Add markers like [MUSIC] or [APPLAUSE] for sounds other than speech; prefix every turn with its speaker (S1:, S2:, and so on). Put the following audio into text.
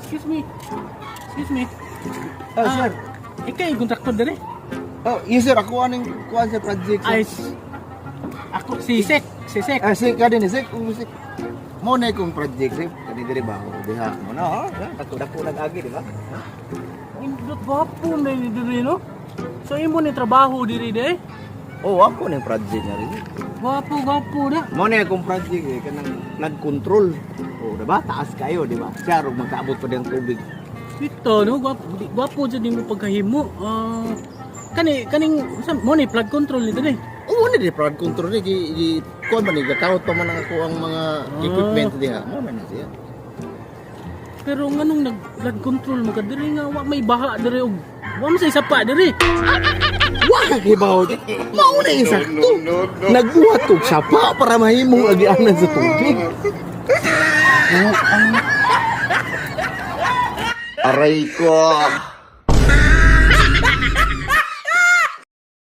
S1: excuse me. Excuse me.
S2: Oh, sir.
S1: Ikaw yung kontraktor dere?
S2: Oh, yes sir, ako aning kuan sa project.
S1: Ay,
S2: Sir.
S1: s- ako, si Sek. Si Sek.
S2: Ah, sir, kadin sir, kung sir. Mo na kong project sir, kani diri ba ako diha. Mo na, oh. Dako nag-agi, di ba?
S1: Indot gwapo na ni diri, no? So, imo ni trabaho diri, de?
S2: Oh, ako ning project na rin.
S1: Gwapo, gwapo na.
S2: Mo na akong project eh, kanang nag-control. Oh, di ba? Taas kayo, di ba? Siya ro magkaabot pa ng tubig.
S1: Ito, no? Gwapo, di- gwapo dyan mo pagkahimo. Ah, kani, kaning, sa, mo ni plug control ni diri.
S2: Oo, na di proud control ni di di kuan man ni gakawat pa man ang ako ang mga equipment diha. Mo na na siya.
S1: Pero nganong nag nag control mo ka diri nga wa may baha diri og wa mo sa isa pa diri.
S2: Wa ka kibaw. Mao na yung sakto. Nagbuhat og sapa para mahimong agianan sa tubig. [LAUGHS] Aray ko.